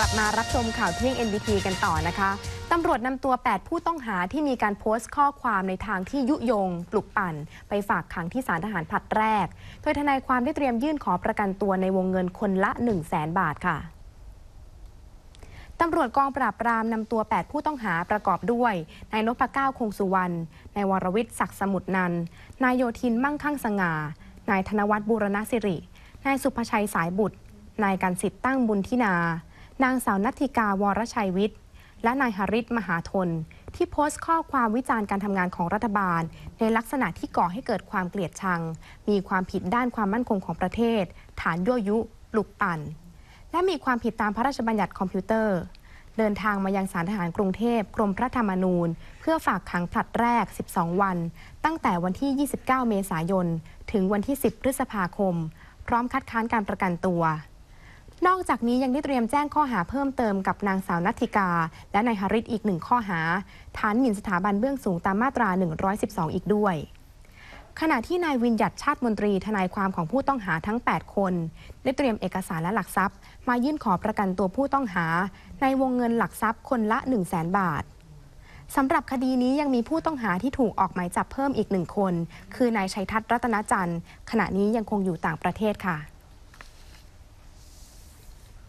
กลับมารับชมข่าวเที่ยง NBT กันต่อนะคะ ตำรวจนำตัว 8 ผู้ต้องหาที่มีการโพสต์ข้อความในทางที่ยุยง ปลุกปั่น ไปฝากขังที่ศาลทหารผลัดแรก โดยทนายความได้เตรียมยื่นขอประกันตัวในวงเงินคนละ 1 0 0 0 0แสนบาทค่ะตำรวจกองปราบปรามนำตัว 8 ผู้ต้องหาประกอบด้วยนายนพเก้าคงสุวรรณนายวรวิทย์ศักดิ์สมุทรนันนายโยธินมั่งคั่งสง่านายธนวัฒน์บูรณสิริ นายสุภชัยสายบุตร นายกันสิทธิ์ตั้งบุญทินา นางสาวนัทธิกาวรชัยวิทย์ และนายหริตมหาทน ที่โพสต์ข้อความวิจารณ์การทำงานของรัฐบาล ในลักษณะที่ก่อให้เกิดความเกลียดชัง มีความผิดด้านความมั่นคงของประเทศ ฐานยั่วยุปลุกปั่น และมีความผิดตามพระราชบัญญัติคอมพิวเตอร์ เดินทางมายังศาลทหารกรุงเทพกรมพระธรรมนูญ เพื่อฝากขังผลัดแรก 12 วัน ตั้งแต่วันที่ 29 เมษายน ถึงวันที่ 10 พฤษภาคม พร้อมคัดค้านการประกันตัว นอกจากนี้ยังได้เตรียมแจ้งข้อหาเพิ่มเติมกับนางสาวนัทิกา และนายหริตอีกหนึ่งข้อหาฐานหมิ่นสถาบันเบื้องสูงตามมาตรา 112 อีกด้วย ขณะที่นายวินยัตชาติมนตรีทนายความของผู้ต้องหาทั้ง 8 คน ได้เตรียมเอกสารและหลักทรัพย์ มายื่นขอประกันตัวผู้ต้องหา ในวงเงินหลักทรัพย์คนละ 1 0 0 0 0แสนบาทสำหรับคดีนี้ยังมีผู้ต้องหาที่ถูกออกหมายจับเพิ่มอีกหนึ่งคน คือนายชัยทัศน์รัตนจันทร์ ขณะนี้ยังคงอยู่ต่างประเทศค่ะ